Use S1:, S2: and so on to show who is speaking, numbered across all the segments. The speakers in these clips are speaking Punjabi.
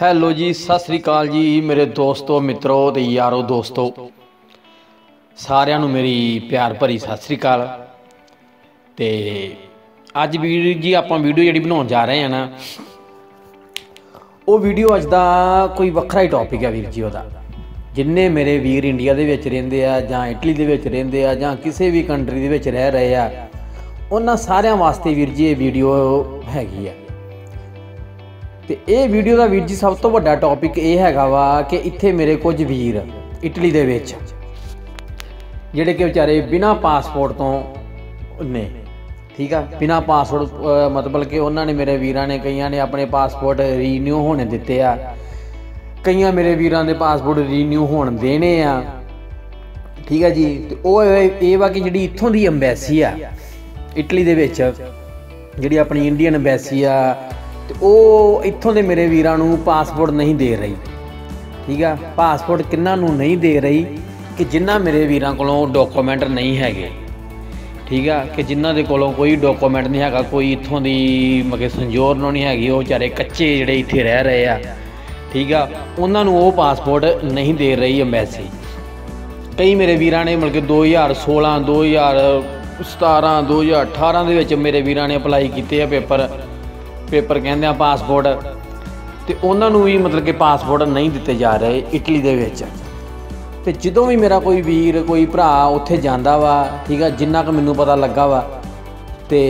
S1: ਹੈਲੋ ਜੀ, ਸਤਿ ਸ੍ਰੀ ਅਕਾਲ ਜੀ ਮੇਰੇ ਦੋਸਤੋ, ਮਿੱਤਰੋ ਤੇ ਯਾਰੋ ਦੋਸਤੋ। ਸਾਰਿਆਂ ਨੂੰ ਮੇਰੀ ਪਿਆਰ ਭਰੀ ਸਤਿ ਸ੍ਰੀ ਅਕਾਲ। ਤੇ ਅੱਜ ਵੀਰ ਜੀ ਆਪਾਂ ਵੀਡੀਓ ਜਿਹੜੀ ਬਣਾਉਣ ਜਾ ਰਹੇ ਹਾਂ ਨਾ, ਉਹ ਵੀਡੀਓ ਅੱਜ ਦਾ ਕੋਈ ਵੱਖਰਾ ਹੀ ਟੌਪਿਕ ਹੈ ਵੀਰ ਜੀ ਉਹਦਾ। ਜਿੰਨੇ ਮੇਰੇ ਵੀਰ ਇੰਡੀਆ ਦੇ ਵਿੱਚ ਰਹਿੰਦੇ ਆ ਜਾਂ ਇਟਲੀ ਦੇ ਵਿੱਚ ਰਹਿੰਦੇ ਆ ਜਾਂ ਕਿਸੇ ਵੀ ਕੰਟਰੀ ਦੇ ਵਿੱਚ ਰਹਿ ਰਹੇ ਆ, ਉਹਨਾਂ ਸਾਰਿਆਂ ਵਾਸਤੇ ਵੀਰ ਜੀ ਇਹ ਵੀਡੀਓ ਹੈਗੀ ਆ। ਤੇ ਇਹ ਵੀਡੀਓ ਦਾ ਵੀਰ ਜੀ ਸਭ ਤੋਂ ਵੱਡਾ ਟੌਪਿਕ ਇਹ ਹੈਗਾ ਵਾ ਕਿ ਇੱਥੇ ਮੇਰੇ ਕੁਝ ਵੀਰ ਇਟਲੀ ਦੇ ਵਿੱਚ, ਜਿਹੜੇ ਕਿ ਵਿਚਾਰੇ ਬਿਨਾ ਪਾਸਪੋਰਟ ਤੋਂ ਨੇ, ਠੀਕ ਆ? ਬਿਨਾ ਪਾਸਪੋਰਟ ਮਤਲਬ ਕਿ ਉਹਨਾਂ ਨੇ ਮੇਰੇ ਵੀਰਾਂ ਨੇ, ਕਈਆਂ ਨੇ ਆਪਣੇ ਪਾਸਪੋਰਟ ਰੀਨਿਊ ਹੋਣੇ ਦਿੱਤੇ ਆ। ਕਈਆਂ ਮੇਰੇ ਵੀਰਾਂ ਦੇ ਪਾਸਪੋਰਟ ਰੀਨਿਊ ਹੋਣ ਦੇਣੇ ਆ। ਠੀਕ ਆ ਜੀ? ਤੇ ਉਹ ਇਹ ਇਹ ਵਾ ਕਿ ਜਿਹੜੀ ਇੱਥੋਂ ਦੀ ਐਮਬੈਸੀ ਆ, ਇਟਲੀ ਦੇ ਵਿੱਚ, ਜਿਹੜੀ ਆਪਣੀ ਇੰਡੀਅਨ ਐਮਬੈਸੀ ਆ ਤੇ ਉਹ ਇੱਥੋਂ ਦੇ ਮੇਰੇ ਵੀਰਾਂ ਨੂੰ ਪਾਸਪੋਰਟ ਨਹੀਂ ਦੇ ਰਹੀ। ਠੀਕ ਆ? ਪਾਸਪੋਰਟ ਕਿੰਨਾਂ ਨੂੰ ਨਹੀਂ ਦੇ ਰਹੀ ਕਿ ਜਿਨ੍ਹਾਂ ਮੇਰੇ ਵੀਰਾਂ ਕੋਲੋਂ ਡਾਕੂਮੈਂਟ ਨਹੀਂ ਹੈਗੇ। ਠੀਕ ਆ? ਕਿ ਜਿਨ੍ਹਾਂ ਦੇ ਕੋਲੋਂ ਕੋਈ ਡਾਕੂਮੈਂਟ ਨਹੀਂ ਹੈਗਾ, ਕੋਈ ਇੱਥੋਂ ਦੀ ਮਗੇ ਸੰਜੋਰ ਨੂੰ ਨਹੀਂ ਹੈਗੀ, ਉਹ ਵਿਚਾਰੇ ਕੱਚੇ ਜਿਹੜੇ ਇੱਥੇ ਰਹਿ ਰਹੇ ਆ। ਠੀਕ ਆ? ਉਹਨਾਂ ਨੂੰ ਉਹ ਪਾਸਪੋਰਟ ਨਹੀਂ ਦੇ ਰਹੀ ਐਮਬੈਸੀ ਕਈ ਮੇਰੇ ਵੀਰਾਂ ਨੇ ਮਤਲਬ ਕਿ 2016 2017 2018 ਦੇ ਵਿੱਚ ਮੇਰੇ ਵੀਰਾਂ ਨੇ ਅਪਲਾਈ ਕੀਤੇ ਆ ਪੇਪਰ। ਪੇਪਰ ਕਹਿੰਦੇ ਆ ਪਾਸਪੋਰਟ। ਤੇ ਉਹਨਾਂ ਨੂੰ ਵੀ ਮਤਲਬ ਕਿ ਪਾਸਪੋਰਟ ਨਹੀਂ ਦਿੱਤੇ ਜਾ ਰਹੇ ਇਟਲੀ ਦੇ ਵਿੱਚ। ਤੇ ਜਦੋਂ ਵੀ ਮੇਰਾ ਕੋਈ ਵੀਰ, ਕੋਈ ਭਰਾ ਉੱਥੇ ਜਾਂਦਾ ਵਾ, ਠੀਕ ਆ, ਜਿੰਨਾ ਕੁ ਮੈਨੂੰ ਪਤਾ ਲੱਗਾ ਵਾ, ਤੇ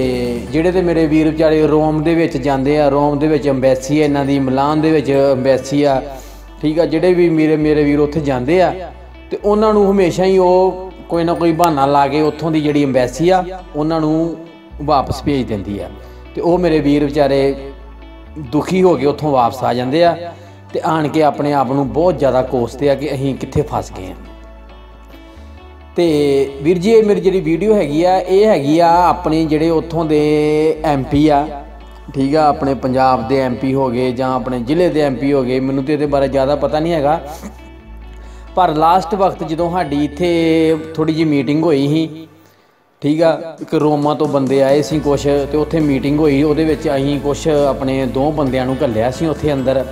S1: ਜਿਹੜੇ ਤੇ ਮੇਰੇ ਵੀਰ ਵਿਚਾਰੇ ਰੋਮ ਦੇ ਵਿੱਚ ਜਾਂਦੇ ਆ, ਰੋਮ ਦੇ ਵਿੱਚ ਐਮਬੈਸੀ ਹੈ ਇਹਨਾਂ ਦੀ ਮਿਲਾਨ ਦੇ ਵਿੱਚ ਐਮਬੈਸੀ ਆ, ਠੀਕ ਆ, ਜਿਹੜੇ ਵੀ ਮੇਰੇ ਮੇਰੇ ਵੀਰ ਉੱਥੇ ਜਾਂਦੇ ਆ, ਤੇ ਉਹਨਾਂ ਨੂੰ ਹਮੇਸ਼ਾ ਹੀ ਉਹ ਕੋਈ ਨਾ ਕੋਈ ਬਹਾਨਾ ਲਾ ਕੇ ਉੱਥੋਂ ਦੀ ਜਿਹੜੀ ਐਮਬੈਸੀ ਆ, ਉਹਨਾਂ ਨੂੰ ਵਾਪਸ ਭੇਜ ਦਿੰਦੀ ਆ। ਤੇ ਉਹ ਮੇਰੇ ਵੀਰ ਵਿਚਾਰੇ ਦੁਖੀ ਹੋ ਕੇ ਉੱਥੋਂ ਵਾਪਸ ਆ ਜਾਂਦੇ ਆ ਤੇ ਆਣ ਕੇ ਆਪਣੇ ਆਪ ਨੂੰ ਬਹੁਤ ਜ਼ਿਆਦਾ ਕੋਸਦੇ ਆ ਕਿ ਅਸੀਂ ਕਿੱਥੇ ਫਸ ਗਏ ਆ। ਤੇ ਵੀਰ ਜੀ, ਇਹ ਮੇਰੀ ਜਿਹੜੀ ਵੀਡੀਓ ਹੈਗੀ ਆ, ਇਹ ਹੈਗੀ ਆ ਆਪਣੇ ਜਿਹੜੇ ਉੱਥੋਂ ਦੇ ਐਮਪੀ ਆ, ਠੀਕ ਆ, ਆਪਣੇ ਪੰਜਾਬ ਦੇ ਐਮਪੀ ਹੋ ਗਏ ਜਾਂ ਆਪਣੇ ਜ਼ਿਲ੍ਹੇ ਦੇ ਐਮਪੀ ਹੋ ਗਏ, ਮੈਨੂੰ ਤੇ ਇਹਦੇ ਬਾਰੇ ਜ਼ਿਆਦਾ ਪਤਾ ਨਹੀਂ ਹੈਗਾ। ਪਰ ਲਾਸਟ ਵਕਤ ਜਦੋਂ ਸਾਡੀ ਇੱਥੇ ਥੋੜੀ ਜੀ ਮੀਟਿੰਗ ਹੋਈ ਸੀ ਠੀਕ ਆ? ਇੱਕ ਰੋਮਾ ਤੋਂ ਬੰਦੇ ਆਏ ਸੀ ਕੁਛ ਤੇ ਉੱਥੇ ਮੀਟਿੰਗ ਹੋਈ। ਉਹਦੇ ਵਿੱਚ ਅਸੀਂ ਕੁਛ ਆਪਣੇ ਦੋ ਬੰਦਿਆਂ ਨੂੰ ਘੱਲਿਆ ਸੀ ਉੱਥੇ ਅੰਦਰ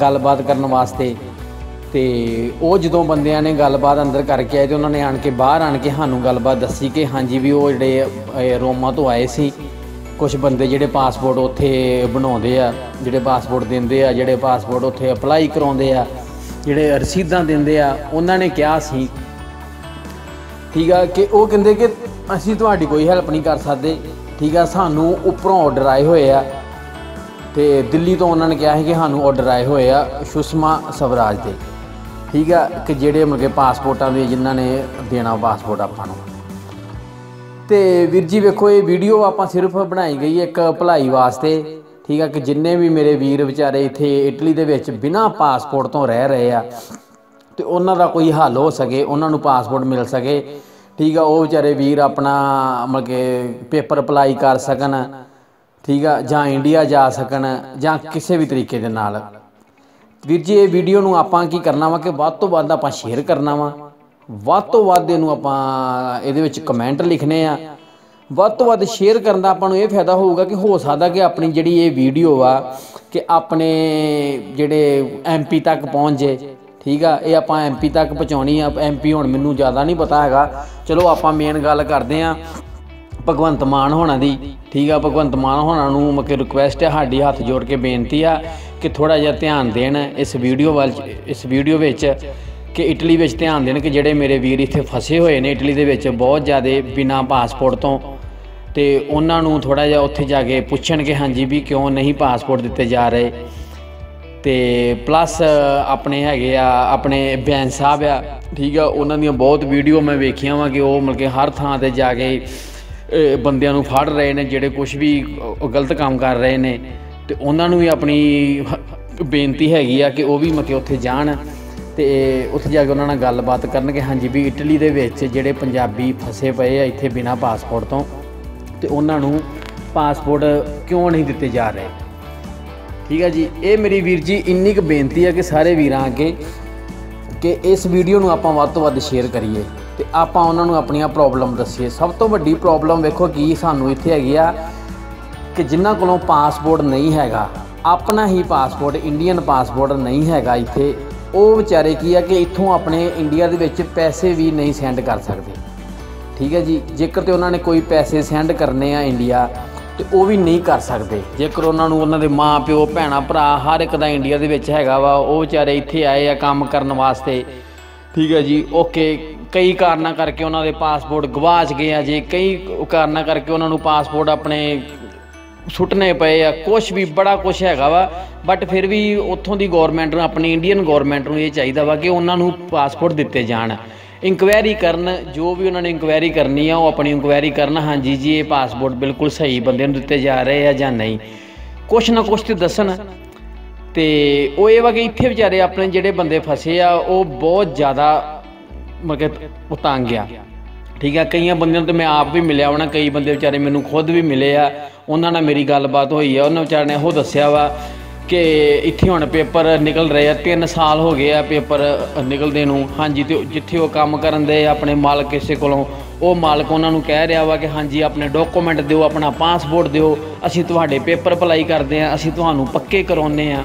S1: ਗੱਲਬਾਤ ਕਰਨ ਵਾਸਤੇ। ਤੇ ਉਹ ਜਦੋਂ ਬੰਦਿਆਂ ਨੇ ਗੱਲਬਾਤ ਅੰਦਰ ਕਰਕੇ ਆਏ ਤੇ ਉਹਨਾਂ ਨੇ ਆਣ ਕੇ ਬਾਹਰ ਆਣ ਕੇ ਸਾਨੂੰ ਗੱਲਬਾਤ ਦੱਸੀ ਕਿ ਹਾਂਜੀ ਵੀ ਉਹ ਜਿਹੜੇ ਰੋਮਾ ਤੋਂ ਆਏ ਸੀ। ਕੁਝ ਬੰਦੇ ਜਿਹੜੇ ਪਾਸਪੋਰਟ ਉੱਥੇ ਬਣਾਉਂਦੇ ਆ, ਜਿਹੜੇ ਪਾਸਪੋਰਟ ਦਿੰਦੇ ਆ, ਜਿਹੜੇ ਪਾਸਪੋਰਟ ਉੱਥੇ ਅਪਲਾਈ ਕਰਾਉਂਦੇ ਆ, ਜਿਹੜੇ ਰਸੀਦਾਂ ਦਿੰਦੇ ਆ, ਉਹਨਾਂ ਨੇ ਕਿਹਾ ਸੀ। ਠੀਕ ਆ ਕਿ ਉਹ ਕਹਿੰਦੇ ਕਿ ਅਸੀਂ ਤੁਹਾਡੀ ਕੋਈ ਹੈਲਪ ਨਹੀਂ ਕਰ ਸਕਦੇ। ਠੀਕ ਆ, ਸਾਨੂੰ ਉੱਪਰੋਂ ਆਰਡਰ ਆਏ ਹੋਏ ਆ। ਤੇ ਦਿੱਲੀ ਤੋਂ ਉਹਨਾਂ ਨੇ ਕਿਹਾ ਹੈ ਕਿ ਸਾਨੂੰ ਆਰਡਰ ਆਏ ਹੋਏ ਆ ਸੁਸ਼ਮਾ ਸਵਰਾਜ ਦੇ। ਠੀਕ ਆ, ਕਿ ਜਿਹੜੇ ਮਤਲਬ ਕਿ ਪਾਸਪੋਰਟਾਂ ਦੇ ਜਿਨ੍ਹਾਂ ਨੇ ਦੇਣਾ ਪਾਸਪੋਰਟ ਆਪਾਂ ਨੂੰ। ਤੇ ਵੀਰ ਜੀ ਵੇਖੋ, ਇਹ ਵੀਡੀਓ ਆਪਾਂ ਸਿਰਫ ਬਣਾਈ ਗਈ ਇੱਕ ਭਲਾਈ ਵਾਸਤੇ। ਠੀਕ ਆ, ਕਿ ਜਿੰਨੇ ਵੀ ਮੇਰੇ ਵੀਰ ਵਿਚਾਰੇ ਇੱਥੇ ਇਟਲੀ ਦੇ ਵਿੱਚ ਬਿਨਾਂ ਪਾਸਪੋਰਟ ਤੋਂ ਰਹਿ ਰਹੇ ਆ, ਤੇ ਉਹਨਾਂ ਦਾ ਕੋਈ ਹੱਲ ਹੋ ਸਕੇ, ਉਹਨਾਂ ਨੂੰ ਪਾਸਪੋਰਟ ਮਿਲ ਸਕੇ। ਠੀਕ ਆ, ਉਹ ਵਿਚਾਰੇ ਵੀਰ ਆਪਣਾ ਮਤਲਬ ਕਿ ਪੇਪਰ ਅਪਲਾਈ ਕਰ ਸਕਣ, ਠੀਕ ਆ, ਜਾਂ ਇੰਡੀਆ ਜਾ ਸਕਣ, ਜਾਂ ਕਿਸੇ ਵੀ ਤਰੀਕੇ ਦੇ ਨਾਲ। ਵੀਰ ਜੀ, ਇਹ ਵੀਡੀਓ ਨੂੰ ਆਪਾਂ ਕੀ ਕਰਨਾ ਵਾ ਕਿ ਵੱਧ ਤੋਂ ਵੱਧ ਆਪਾਂ ਸ਼ੇਅਰ ਕਰਨਾ ਵਾ। ਵੱਧ ਤੋਂ ਵੱਧ ਇਹਨੂੰ ਆਪਾਂ ਇਹਦੇ ਵਿੱਚ ਕਮੈਂਟ ਲਿਖਣੇ ਆ। ਵੱਧ ਤੋਂ ਵੱਧ ਸ਼ੇਅਰ ਕਰਨ ਦਾ ਆਪਾਂ ਨੂੰ ਇਹ ਫਾਇਦਾ ਹੋਊਗਾ ਕਿ ਹੋ ਸਕਦਾ ਕਿ ਆਪਣੀ ਜਿਹੜੀ ਇਹ ਵੀਡੀਓ ਆ ਕਿ ਆਪਣੇ ਜਿਹੜੇ ਐਮਪੀ ਤੱਕ ਪਹੁੰਚ ਜੇ। ਠੀਕ ਆ, ਇਹ ਆਪਾਂ ਐਮਪੀ ਤੱਕ ਪਹੁੰਚਾਉਣੀ ਆ। ਐਮਪੀ ਹੁਣ ਮੈਨੂੰ ਜ਼ਿਆਦਾ ਨਹੀਂ ਪਤਾ ਹੈਗਾ। ਚਲੋ ਆਪਾਂ ਮੇਨ ਗੱਲ ਕਰਦੇ ਆ, ਭਗਵੰਤ ਮਾਨ ਹੋਣਾ ਦੀ। ਠੀਕ ਆ, ਭਗਵੰਤ ਮਾਨ ਹੋਣਾ ਨੂੰ ਮਕੇ ਰਿਕੁਐਸਟ ਹੈ ਸਾਡੀ ਹੱਥ ਜੋੜ ਕੇ ਬੇਨਤੀ ਆ ਕਿ ਥੋੜਾ ਜਿਹਾ ਧਿਆਨ ਦੇਣ ਇਸ ਵੀਡੀਓ ਵੱਲ, ਇਸ ਵੀਡੀਓ ਵਿੱਚ ਕਿ ਇਟਲੀ ਵਿੱਚ ਧਿਆਨ ਦੇਣ ਕਿ ਜਿਹੜੇ ਮੇਰੇ ਵੀਰ ਇੱਥੇ ਫਸੇ ਹੋਏ ਨੇ ਇਟਲੀ ਦੇ ਵਿੱਚ ਬਹੁਤ ਜ਼ਿਆਦਾ ਬਿਨਾ ਪਾਸਪੋਰਟ ਤੋਂ। ਤੇ ਉਹਨਾਂ ਨੂੰ ਥੋੜਾ ਜਿਹਾ ਉੱਥੇ ਜਾ ਕੇ ਪੁੱਛਣ ਕਿ ਹਾਂਜੀ ਵੀ ਕਿਉਂ ਨਹੀਂ ਪਾਸਪੋਰਟ ਦਿੱਤੇ ਜਾ ਰਹੇ। ਤੇ ਪਲੱਸ ਆਪਣੇ ਹੈਗੇ ਆ, ਆਪਣੇ ਬੈਂਸ ਸਾਹਿਬ ਆ, ਠੀਕ ਆ, ਉਹਨਾਂ ਦੀਆਂ ਬਹੁਤ ਵੀਡੀਓ ਮੈਂ ਵੇਖੀਆਂ ਵਾਂ ਕਿ ਉਹ ਮਤਲਬ ਕਿ ਹਰ ਥਾਂ ਤੇ ਜਾ ਕੇ ਬੰਦਿਆਂ ਨੂੰ ਫੜ ਰਹੇ ਨੇ, ਜਿਹੜੇ ਕੁਝ ਵੀ ਗਲਤ ਕੰਮ ਕਰ ਰਹੇ ਨੇ। ਤੇ ਉਹਨਾਂ ਨੂੰ ਵੀ ਆਪਣੀ ਬੇਨਤੀ ਹੈਗੀ ਆ ਕਿ ਉਹ ਵੀ ਮਤਲਬ ਕਿ ਉੱਥੇ ਜਾਣ ਤੇ ਉੱਥੇ ਜਾ ਕੇ ਉਹਨਾਂ ਨਾਲ ਗੱਲਬਾਤ ਕਰਨ ਕਿ ਹਾਂਜੀ ਵੀ ਇਟਲੀ ਦੇ ਵਿੱਚ ਜਿਹੜੇ ਪੰਜਾਬੀ ਫਸੇ ਪਏ ਆ ਇੱਥੇ ਬਿਨਾ ਪਾਸਪੋਰਟ ਤੋਂ, ਤੇ ਉਹਨਾਂ ਨੂੰ ਪਾਸਪੋਰਟ ਕਿਉਂ ਨਹੀਂ ਦਿੱਤੇ ਜਾ ਰਹੇ? ਠੀਕ ਹੈ ਜੀ, ਇਹ ਮੇਰੀ ਵੀਰ ਜੀ ਇੰਨੀ ਕੁ ਬੇਨਤੀ ਹੈ ਕਿ ਸਾਰੇ ਵੀਰਾਂ ਅੱਗੇ ਕਿ ਇਸ ਵੀਡੀਓ ਨੂੰ ਆਪਾਂ ਵੱਧ ਤੋਂ ਵੱਧ ਸ਼ੇਅਰ ਕਰੀਏ ਤੇ ਆਪਾਂ ਉਹਨਾਂ ਨੂੰ ਆਪਣੀਆਂ ਪ੍ਰੋਬਲਮ ਦੱਸੀਏ। ਸਭ ਤੋਂ ਵੱਡੀ ਪ੍ਰੋਬਲਮ ਵੇਖੋ ਕੀ ਸਾਨੂੰ ਇੱਥੇ ਹੈਗੀ ਆ ਕਿ ਜਿਨ੍ਹਾਂ ਕੋਲੋਂ ਪਾਸਪੋਰਟ ਨਹੀਂ ਹੈਗਾ, ਆਪਣਾ ਹੀ ਪਾਸਪੋਰਟ ਇੰਡੀਅਨ ਪਾਸਪੋਰਟ ਨਹੀਂ ਹੈਗਾ ਇੱਥੇ, ਉਹ ਵਿਚਾਰੇ ਕੀ ਆ ਕਿ ਇੱਥੋਂ ਆਪਣੇ ਇੰਡੀਆ ਦੇ ਵਿੱਚ ਪੈਸੇ ਵੀ ਨਹੀਂ ਸੈਂਡ ਕਰ ਸਕਦੇ। ਠੀਕ ਹੈ ਜੀ, ਜੇਕਰ ਤੇ ਉਹਨਾਂ ਨੇ ਕੋਈ ਪੈਸੇ ਸੈਂਡ ਕਰਨੇ ਆ ਇੰਡੀਆ ਤੇ ਉਹ ਵੀ ਨਹੀਂ ਕਰ ਸਕਦੇ। ਜੇਕਰ ਉਹਨਾਂ ਨੂੰ ਉਹਨਾਂ ਦੇ ਮਾਂ, ਪਿਓ, ਭੈਣਾ, ਭਰਾ ਹਰ ਇੱਕ ਦਾ ਇੰਡੀਆ ਦੇ ਵਿੱਚ ਹੈਗਾ ਵਾ, ਉਹ ਵਿਚਾਰੇ ਇੱਥੇ ਆਏ ਆ ਕੰਮ ਕਰਨ ਵਾਸਤੇ। ਠੀਕ ਹੈ ਜੀ, ਓਕੇ। ਕਈ ਕਾਰਨਾਂ ਕਰਕੇ ਉਹਨਾਂ ਦੇ ਪਾਸਪੋਰਟ ਗਵਾਚ ਗਏ ਆ ਜੀ। ਕਈ ਕਾਰਨਾਂ ਕਰਕੇ ਉਹਨਾਂ ਨੂੰ ਪਾਸਪੋਰਟ ਆਪਣੇ ਸੁੱਟਨੇ ਪਏ ਆ। ਕੁਝ ਵੀ, ਬੜਾ ਕੁਝ ਹੈਗਾ ਵਾ। ਬਟ ਫਿਰ ਵੀ ਉੱਥੋਂ ਦੀ ਗਵਰਨਮੈਂਟ ਨੂੰ, ਆਪਣੀ ਇੰਡੀਅਨ ਗਵਰਨਮੈਂਟ ਨੂੰ ਇਹ ਚਾਹੀਦਾ ਵਾ ਕਿ ਉਹਨਾਂ ਨੂੰ ਪਾਸਪੋਰਟ ਦਿੱਤੇ ਜਾਣ। ਇਨਕੁਆਇਰੀ ਕਰਨ, ਜੋ ਵੀ ਉਹਨਾਂ ਨੇ ਇਨਕੁਆਇਰੀ ਕਰਨੀ ਆ, ਉਹ ਆਪਣੀ ਇਨਕੁਆਇਰੀ ਕਰਨ, ਹਾਂਜੀ ਜੀ, ਇਹ ਪਾਸਪੋਰਟ ਬਿਲਕੁਲ ਸਹੀ ਬੰਦੇ ਨੂੰ ਦਿੱਤੇ ਜਾ ਰਹੇ ਆ ਜਾਂ ਨਹੀਂ। ਕੁਛ ਨਾ ਕੁਛ ਤੇ ਦੱਸਣ। ਤੇ ਉਹ ਇਹ ਵਾ ਕਿ ਇੱਥੇ ਵਿਚਾਰੇ ਆਪਣੇ ਜਿਹੜੇ ਬੰਦੇ ਫਸੇ ਆ, ਉਹ ਬਹੁਤ ਜ਼ਿਆਦਾ ਮਗਰ ਉਹ ਤੰਗ ਆ। ਠੀਕ ਆ, ਕਈਆਂ ਬੰਦਿਆਂ ਨੂੰ ਤੇ ਮੈਂ ਆਪ ਵੀ ਮਿਲਿਆ ਹੋਣਾ, ਕਈ ਬੰਦੇ ਵਿਚਾਰੇ ਮੈਨੂੰ ਖੁਦ ਵੀ ਮਿਲੇ ਆ। ਉਹਨਾਂ ਨਾਲ ਮੇਰੀ ਗੱਲਬਾਤ ਹੋਈ ਆ, ਉਹਨਾਂ ਵਿਚਾਰੇ ਨੇ ਉਹ ਦੱਸਿਆ ਵਾ ਕਿ ਇੱਥੇ ਹੁਣ ਪੇਪਰ ਨਿਕਲ ਰਹੇ ਆ 3 ਸਾਲ ਹੋ ਗਏ ਆ ਪੇਪਰ ਨਿਕਲਦੇ ਨੂੰ। ਹਾਂਜੀ, ਤੇ ਜਿੱਥੇ ਉਹ ਕੰਮ ਕਰਨ ਦੇ ਆਪਣੇ ਮਾਲਕ ਕਿਸੇ ਕੋਲੋਂ, ਉਹ ਮਾਲਕ ਉਹਨਾਂ ਨੂੰ ਕਹਿ ਰਿਹਾ ਵਾ ਕਿ ਹਾਂਜੀ, ਆਪਣੇ ਡਾਕੂਮੈਂਟ ਦਿਓ, ਆਪਣਾ ਪਾਸਪੋਰਟ ਦਿਓ, ਅਸੀਂ ਤੁਹਾਡੇ ਪੇਪਰ ਅਪਲਾਈ ਕਰਦੇ ਆ, ਅਸੀਂ ਤੁਹਾਨੂੰ ਪੱਕੇ ਕਰਾਉਨੇ ਆ।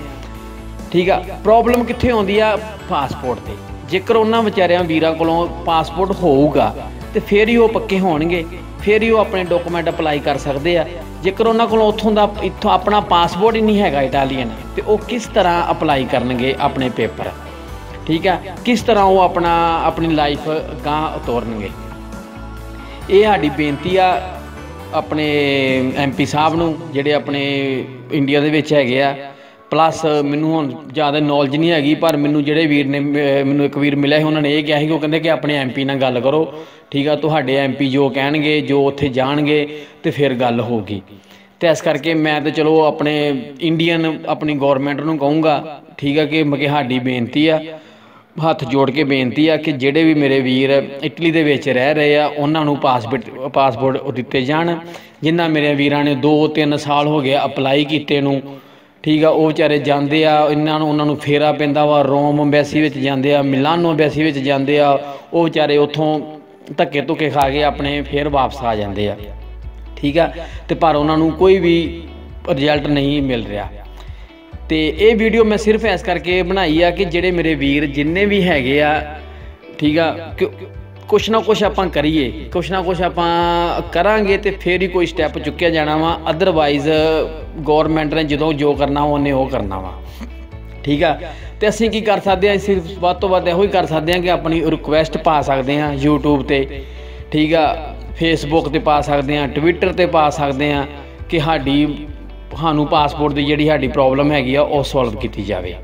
S1: ਠੀਕ ਆ ਪ੍ਰੋਬਲਮ ਕਿੱਥੇ ਆਉਂਦੀ ਆ? ਪਾਸਪੋਰਟ ਤੇ। ਜੇਕਰ ਉਹਨਾਂ ਵਿਚਾਰਿਆਂ ਵੀਰਾਂ ਕੋਲੋਂ ਪਾਸਪੋਰਟ ਹੋਊਗਾ, ਤੇ ਫਿਰ ਹੀ ਉਹ ਪੱਕੇ ਹੋਣਗੇ, ਫਿਰ ਹੀ ਉਹ ਆਪਣੇ ਡਾਕੂਮੈਂਟ ਅਪਲਾਈ ਕਰ ਸਕਦੇ ਆ। ਜੇਕਰ ਉਹਨਾਂ ਕੋਲੋਂ ਉੱਥੋਂ ਦਾ ਇੱਥੋਂ ਆਪਣਾ ਪਾਸਪੋਰਟ ਹੀ ਨਹੀਂ ਹੈਗਾ ਇਟਾਲੀਅਨ ਤੇ ਉਹ ਕਿਸ ਤਰ੍ਹਾਂ ਅਪਲਾਈ ਕਰਨਗੇ ਆਪਣੇ ਪੇਪਰ ਠੀਕ ਆ? ਕਿਸ ਤਰ੍ਹਾਂ ਉਹ ਆਪਣਾ, ਆਪਣੀ ਲਾਈਫ ਗਾਂ ਉਤੋਰਨਗੇ ਇਹ ਸਾਡੀ ਬੇਨਤੀ ਆ ਆਪਣੇ ਐਮਪੀ ਸਾਹਿਬ ਨੂੰ, ਜਿਹੜੇ ਆਪਣੇ ਇੰਡੀਆ ਦੇ ਵਿੱਚ ਹੈਗੇ ਆ ਪਲੱਸ ਮੈਨੂੰ ਹੁਣ ਜ਼ਿਆਦਾ ਨੌਲੇਜ ਨਹੀਂ ਹੈਗੀ, ਪਰ ਮੈਨੂੰ ਜਿਹੜੇ ਵੀਰ ਨੇ ਮ- ਮੈਨੂੰ ਇੱਕ ਵੀਰ ਮਿਲਿਆ ਸੀ, ਉਹਨਾਂ ਨੇ ਇਹ ਕਿਹਾ ਸੀ ਕਿ ਉਹ ਕਹਿੰਦੇ ਕਿ ਆਪਣੇ ਐਮਪੀ ਨਾਲ ਗੱਲ ਕਰੋ। ਠੀਕ ਆ, ਤੁਹਾਡੇ ਐਮਪੀ ਜੋ ਕਹਿਣਗੇ, ਜੋ ਉੱਥੇ ਜਾਣਗੇ, ਤੇ ਫਿਰ ਗੱਲ ਹੋਊਗੀ। ਤੇ ਇਸ ਕਰਕੇ ਮੈਂ ਤੇ ਚਲੋ ਆਪਣੇ ਇੰਡੀਅਨ ਆਪਣੀ ਗਵਰਨਮੈਂਟ ਨੂੰ ਕਹੂੰਗਾ, ਠੀਕ ਆ ਕਿ ਮਕੇ ਸਾਡੀ ਬੇਨਤੀ ਆ, ਹੱਥ ਜੋੜ ਕੇ ਬੇਨਤੀ ਆ ਕਿ ਜਿਹੜੇ ਵੀ ਮੇਰੇ ਵੀਰ ਇਟਲੀ ਦੇ ਵਿੱਚ ਰਹਿ ਰਹੇ ਆ, ਉਹਨਾਂ ਨੂੰ ਪਾਸਪੋਰਟ ਪਾਸਪੋਰਟ ਦਿੱਤੇ ਜਾਣ। ਜਿਨ੍ਹਾਂ ਮੇਰੇ ਵੀਰਾਂ ਨੇ 2-3 ਸਾਲ ਹੋ ਗਏ ਅਪਲਾਈ ਕੀਤੇ ਨੂੰ ਠੀਕ ਆ, ਉਹ ਵਿਚਾਰੇ ਜਾਂਦੇ ਆ, ਇਹਨਾਂ ਨੂੰ, ਉਹਨਾਂ ਨੂੰ ਫੇਰਾ ਪੈਂਦਾ ਵਾ, ਰੋਮ ਅੰਬੈਸੀ ਵਿੱਚ ਜਾਂਦੇ ਆ, ਮਿਲਾਨੋ ਅੰਬੈਸੀ ਵਿੱਚ ਜਾਂਦੇ ਆ, ਉਹ ਵਿਚਾਰੇ ਉੱਥੋਂ ਧੱਕੇ ਧੁੱਕੇ ਖਾ ਕੇ ਆਪਣੇ ਫੇਰ ਵਾਪਸ ਆ ਜਾਂਦੇ ਆ। ਠੀਕ ਆ, ਤੇ ਪਰ ਉਹਨਾਂ ਨੂੰ ਕੋਈ ਵੀ ਰਿਜ਼ਲਟ ਨਹੀਂ ਮਿਲ ਰਿਹਾ। ਤੇ ਇਹ ਵੀਡੀਓ ਮੈਂ ਸਿਰਫ ਇਸ ਕਰਕੇ ਬਣਾਈ ਆ ਕਿ ਜਿਹੜੇ ਮੇਰੇ ਵੀਰ ਜਿੰਨੇ ਵੀ ਹੈਗੇ ਆ, ਠੀਕ ਆ, ਕਿ ਕੁਛ ਨਾ ਕੁਛ ਆਪਾਂ ਕਰੀਏ, ਕੁਛ ਨਾ ਕੁਛ ਆਪਾਂ ਕਰਾਂਗੇ ਤੇ ਫੇਰ ਹੀ ਕੋਈ ਸਟੈਪ ਚੁੱਕਿਆ ਜਾਣਾ ਵਾ। ਅਦਰਵਾਈਜ਼ ਗਵਰਨਮੈਂਟ ਨੇ ਜਦੋਂ ਜੋ ਕਰਨਾ ਉਹਨੇ ਉਹ ਕਰਨਾ ਵਾ। ਠੀਕ ਆ? ਤੇ ਅਸੀਂ ਕੀ ਕਰ ਸਕਦੇ ਹਾਂ ਸਿਰਫ ਵੱਧ ਤੋਂ ਵੱਧ ਇਹੋ ਹੀ ਕਰ ਸਕਦੇ ਹਾਂ ਕਿ ਆਪਣੀ ਰਿਕੁਐਸਟ ਪਾ ਸਕਦੇ ਹਾਂ YouTube ਤੇ। ਠੀਕ ਆ? Facebook ਤੇ ਪਾ ਸਕਦੇ ਹਾਂ Twitter ਤੇ ਪਾ ਸਕਦੇ ਹਾਂ ਕਿ ਸਾਡੀ, ਸਾਨੂੰ ਪਾਸਪੋਰਟ ਦੀ ਜਿਹੜੀ ਸਾਡੀ ਪ੍ਰੋਬਲਮ ਹੈਗੀ ਆ, ਉਹ ਸੋਲਵ ਕੀਤੀ ਜਾਵੇ।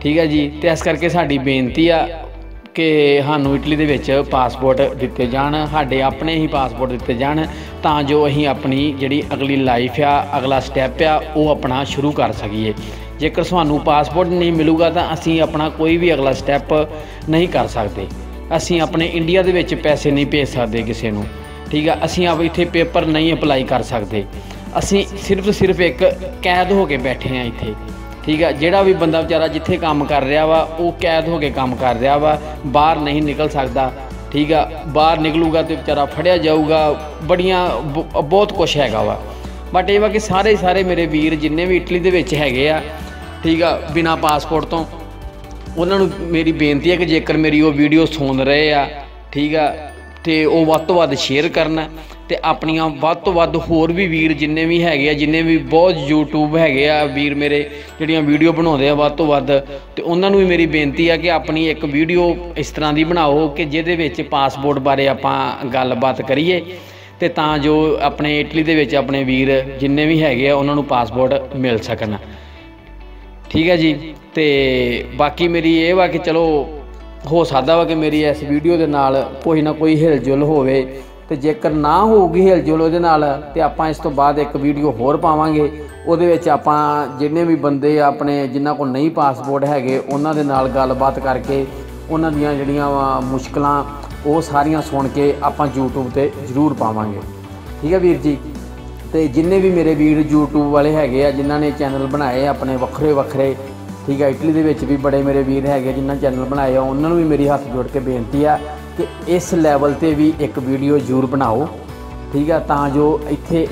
S1: ਠੀਕ ਆ ਜੀ? ਤੇ ਇਸ ਕਰਕੇ ਸਾਡੀ ਬੇਨਤੀ ਆ ਕਿ ਸਾਨੂੰ ਇਟਲੀ ਦੇ ਵਿੱਚ ਪਾਸਪੋਰਟ ਦਿੱਤੇ ਜਾਣ, ਸਾਡੇ ਆਪਣੇ ਹੀ ਪਾਸਪੋਰਟ ਦਿੱਤੇ ਜਾਣ, ਤਾਂ ਜੋ ਅਸੀਂ ਆਪਣੀ ਜਿਹੜੀ ਅਗਲੀ ਲਾਈਫ ਆ, ਅਗਲਾ ਸਟੈਪ ਆ, ਉਹ ਆਪਣਾ ਸ਼ੁਰੂ ਕਰ ਸਕੀਏ। ਜੇਕਰ ਸਾਨੂੰ ਪਾਸਪੋਰਟ ਨਹੀਂ ਮਿਲੂਗਾ, ਤਾਂ ਅਸੀਂ ਆਪਣਾ ਕੋਈ ਵੀ ਅਗਲਾ ਸਟੈਪ ਨਹੀਂ ਕਰ ਸਕਦੇ। ਅਸੀਂ ਆਪਣੇ ਇੰਡੀਆ ਦੇ ਵਿੱਚ ਪੈਸੇ ਨਹੀਂ ਭੇਜ ਸਕਦੇ ਕਿਸੇ ਨੂੰ। ਠੀਕ ਆ, ਅਸੀਂ ਆਪ ਇੱਥੇ ਪੇਪਰ ਨਹੀਂ ਅਪਲਾਈ ਕਰ ਸਕਦੇ। ਅਸੀਂ ਸਿਰਫ ਸਿਰਫ ਇੱਕ ਕੈਦ ਹੋ ਕੇ ਬੈਠੇ ਆ ਇੱਥੇ। ਠੀਕ ਆ, ਜਿਹੜਾ ਵੀ ਬੰਦਾ ਵਿਚਾਰਾ ਜਿੱਥੇ ਕੰਮ ਕਰ ਰਿਹਾ ਵਾ, ਉਹ ਕੈਦ ਹੋ ਕੇ ਕੰਮ ਕਰ ਰਿਹਾ ਵਾ, ਬਾਹਰ ਨਹੀਂ ਨਿਕਲ ਸਕਦਾ, ਠੀਕ ਆ, ਬਾਹਰ ਨਿਕਲੂਗਾ ਤੇ ਵਿਚਾਰਾ ਫੜਿਆ ਜਾਊਗਾ, ਬੜੀਆਂ ਬ- ਬਹੁਤ ਕੁਝ ਹੈਗਾ ਵਾ। ਬਟ ਇਹ ਵਾ ਕਿ ਸਾਰੇ ਸਾਰੇ ਮੇਰੇ ਵੀਰ ਜਿੰਨੇ ਵੀ ਇਟਲੀ ਦੇ ਵਿੱਚ ਹੈਗੇ ਆ, ਠੀਕ ਆ, ਬਿਨਾ ਪਾਸਪੋਰਟ ਤੋਂ, ਉਹਨਾਂ ਨੂੰ ਮੇਰੀ ਬੇਨਤੀ ਹੈ ਕਿ ਜੇਕਰ ਮੇਰੀ ਉਹ ਵੀਡੀਓ ਸੁਣ ਰਹੇ ਆ, ਠੀਕ ਆ, ਤੇ ਉਹ ਵੱਧ ਤੋਂ ਵੱਧ ਸ਼ੇਅਰ ਕਰਨ ਤੇ ਆਪਣੀਆਂ ਵੱਧ ਤੋਂ ਵੱਧ ਹੋਰ ਵੀ ਵੀਰ ਜਿੰਨੇ ਵੀ ਹੈਗੇ ਆ, ਜਿੰਨੇ ਵੀ ਬਹੁਤ YouTube ਹੈਗੇ ਆ ਵੀਰ ਮੇਰੇ, ਜਿਹੜੀਆਂ ਵੀਡੀਓ ਬਣਾਉਂਦੇ ਆ ਵੱਧ ਤੋਂ ਵੱਧ, ਤੇ ਉਹਨਾਂ ਨੂੰ ਵੀ ਮੇਰੀ ਬੇਨਤੀ ਆ ਕਿ ਆਪਣੀ ਇੱਕ ਵੀਡੀਓ ਇਸ ਤਰ੍ਹਾਂ ਦੀ ਬਣਾਓ ਕਿ ਜਿਹਦੇ ਵਿੱਚ ਪਾਸਪੋਰਟ ਬਾਰੇ ਆਪਾਂ ਗੱਲਬਾਤ ਕਰੀਏ, ਤੇ ਤਾਂ ਜੋ ਆਪਣੇ ਇਟਲੀ ਦੇ ਵਿੱਚ ਆਪਣੇ ਵੀਰ ਜਿੰਨੇ ਵੀ ਹੈਗੇ ਆ, ਉਹਨਾਂ ਨੂੰ ਪਾਸਪੋਰਟ ਮਿਲ ਸਕਣ। ਠੀਕ ਹੈ ਜੀ? ਤੇ ਬਾਕੀ ਮੇਰੀ ਇਹ ਵਾ ਕਿ ਚਲੋ, ਹੋ ਸਕਦਾ ਵਾ ਕਿ ਮੇਰੀ ਇਸ ਵੀਡੀਓ ਦੇ ਨਾਲ ਕੋਈ ਨਾ ਕੋਈ ਹਿਲਜੁਲ ਹੋਵੇ। ਤੇ ਜੇਕਰ ਨਾ ਹੋਊਗੀ ਹਿਲਜੁਲ ਉਹਦੇ ਨਾਲ, ਤੇ ਆਪਾਂ ਇਸ ਤੋਂ ਬਾਅਦ ਇੱਕ ਵੀਡੀਓ ਹੋਰ ਪਾਵਾਂਗੇ। ਉਹਦੇ ਵਿੱਚ ਆਪਾਂ ਜਿੰਨੇ ਵੀ ਬੰਦੇ ਆਪਣੇ, ਜਿਨ੍ਹਾਂ ਕੋਲ ਨਹੀਂ ਪਾਸਪੋਰਟ ਹੈਗੇ, ਉਹਨਾਂ ਦੇ ਨਾਲ ਗੱਲਬਾਤ ਕਰਕੇ ਉਹਨਾਂ ਦੀਆਂ ਜਿਹੜੀਆਂ ਮੁਸ਼ਕਲਾਂ, ਉਹ ਸਾਰੀਆਂ ਸੁਣ ਕੇ ਆਪਾਂ YouTube ਤੇ ਜ਼ਰੂਰ ਪਾਵਾਂਗੇ। ਠੀਕ ਹੈ ਵੀਰ ਜੀ? ਤੇ ਜਿੰਨੇ ਵੀ ਮੇਰੇ ਵੀਰ YouTube ਵਾਲੇ ਹੈਗੇ ਆ, ਜਿਨ੍ਹਾਂ ਨੇ ਚੈਨਲ ਬਣਾਏ ਆਪਣੇ ਵੱਖਰੇ ਵੱਖਰੇ, ਠੀਕ ਹੈ ਇਟਲੀ ਦੇ ਵਿੱਚ ਵੀ ਬੜੇ ਮੇਰੇ ਵੀਰ ਹੈਗੇ ਜਿਨ੍ਹਾਂ ਚੈਨਲ ਬਣਾਏ ਆ, ਉਹਨਾਂ ਨੂੰ ਵੀ ਮੇਰੀ ਹੱਥ ਜੋੜ ਕੇ ਬੇਨਤੀ ਆ ਕਿ ਇਸ ਲੈਵਲ ਤੇ ਵੀ ਇੱਕ ਵੀਡੀਓ ਜ਼ਰੂਰ ਬਣਾਓ। ਠੀਕ ਆ, ਤਾਂ ਜੋ ਇੱਥੇ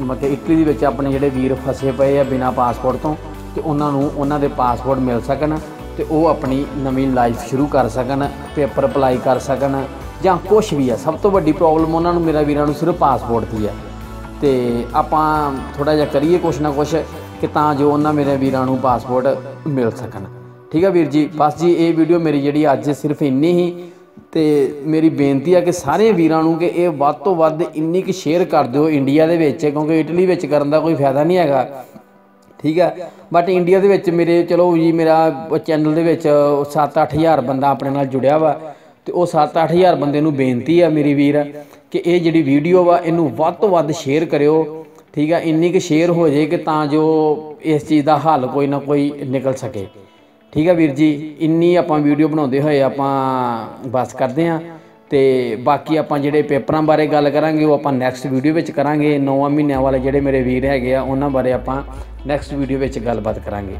S1: ਮਤਲਬ ਕਿ ਇਟਲੀ ਦੇ ਵਿੱਚ ਆਪਣੇ ਜਿਹੜੇ ਵੀਰ ਫਸੇ ਪਏ ਆ ਬਿਨਾ ਪਾਸਪੋਰਟ ਤੋਂ, ਤੇ ਉਹਨਾਂ ਨੂੰ ਉਹਨਾਂ ਦੇ ਪਾਸਪੋਰਟ ਮਿਲ ਸਕਣ ਤੇ ਉਹ ਆਪਣੀ ਨਵੀਂ ਲਾਈਫ ਸ਼ੁਰੂ ਕਰ ਸਕਣ ਪੇਪਰ ਅਪਲਾਈ ਕਰ ਸਕਣ, ਜਾਂ ਕੁਝ ਵੀ ਆ। ਸਭ ਤੋਂ ਵੱਡੀ ਪ੍ਰੋਬਲਮ ਉਹਨਾਂ ਨੂੰ, ਮੇਰਾ ਵੀਰਾਂ ਨੂੰ ਸਿਰਫ ਪਾਸਪੋਰਟ ਦੀ ਆ। ਤੇ ਆਪਾਂ ਥੋੜਾ ਜਿਹਾ ਕਰੀਏ ਕੁਛ ਨਾ ਕੁਛ ਕਿ ਤਾਂ ਜੋ ਉਹਨਾਂ ਮੇਰੇ ਵੀਰਾਂ ਨੂੰ ਪਾਸਪੋਰਟ ਮਿਲ ਸਕਣ। ਠੀਕ ਆ ਵੀਰ ਜੀ? ਬਸ ਜੀ, ਇਹ ਵੀਡੀਓ ਮੇਰੀ ਜਿਹੜੀ ਅੱਜ ਸਿਰਫ ਇੰਨੀ ਹੀ ਤੇ ਮੇਰੀ ਬੇਨਤੀ ਆ ਕਿ ਸਾਰੇ ਵੀਰਾਂ ਨੂੰ ਕਿ ਇਹ ਵੱਧ ਤੋਂ ਵੱਧ ਇੰਨੀ ਕਿ ਸ਼ੇਅਰ ਕਰ ਦਿਓ ਇੰਡੀਆ ਦੇ ਵਿੱਚ, ਕਿਉਂਕਿ ਇਟਲੀ ਵਿੱਚ ਕਰਨ ਦਾ ਕੋਈ ਫਾਇਦਾ ਨਹੀਂ ਹੈਗਾ। ਠੀਕ ਹੈ ਬਟ ਇੰਡੀਆ ਦੇ ਵਿੱਚ ਮੇਰੇ, ਚਲੋ ਜੀ, ਮੇਰਾ ਚੈਨਲ ਦੇ ਵਿੱਚ 7-8000 ਬੰਦਾ ਆਪਣੇ ਨਾਲ ਜੁੜਿਆ ਵਾ, ਤੇ ਉਹ 7-8000 ਬੰਦੇ ਨੂੰ ਬੇਨਤੀ ਆ ਮੇਰੀ ਵੀਰ, ਕਿ ਇਹ ਜਿਹੜੀ ਵੀਡੀਓ ਵਾ, ਇਹਨੂੰ ਵੱਧ ਤੋਂ ਵੱਧ ਸ਼ੇਅਰ ਕਰਿਓ। ਠੀਕ ਆ? ਇੰਨੀ ਕਿ ਸ਼ੇਅਰ ਹੋ ਜੇ ਕਿ ਤਾਂ ਜੋ ਇਸ ਚੀਜ਼ ਦਾ ਹੱਲ ਕੋਈ ਨਾ ਕੋਈ ਨਿਕਲ ਸਕੇ। ਠੀਕ ਆ ਵੀਰ ਜੀ, ਇੰਨੀ ਆਪਾਂ ਵੀਡੀਓ ਬਣਾਉਂਦੇ ਹੋਏ ਆਪਾਂ ਬਸ ਕਰਦੇ ਆਂ ਤੇ ਬਾਕੀ ਆਪਾਂ ਜਿਹੜੇ ਪੇਪਰਾਂ ਬਾਰੇ ਗੱਲ ਕਰਾਂਗੇ, ਉਹ ਆਪਾਂ ਨੈਕਸਟ ਵੀਡੀਓ ਵਿੱਚ ਕਰਾਂਗੇ। 9 ਮਹੀਨਿਆਂ ਵਾਲੇ ਜਿਹੜੇ ਮੇਰੇ ਵੀਰ ਹੈਗੇ ਆ, ਉਹਨਾਂ ਬਾਰੇ ਆਪਾਂ ਨੈਕਸਟ ਵੀਡੀਓ ਵਿੱਚ ਗੱਲਬਾਤ ਕਰਾਂਗੇ।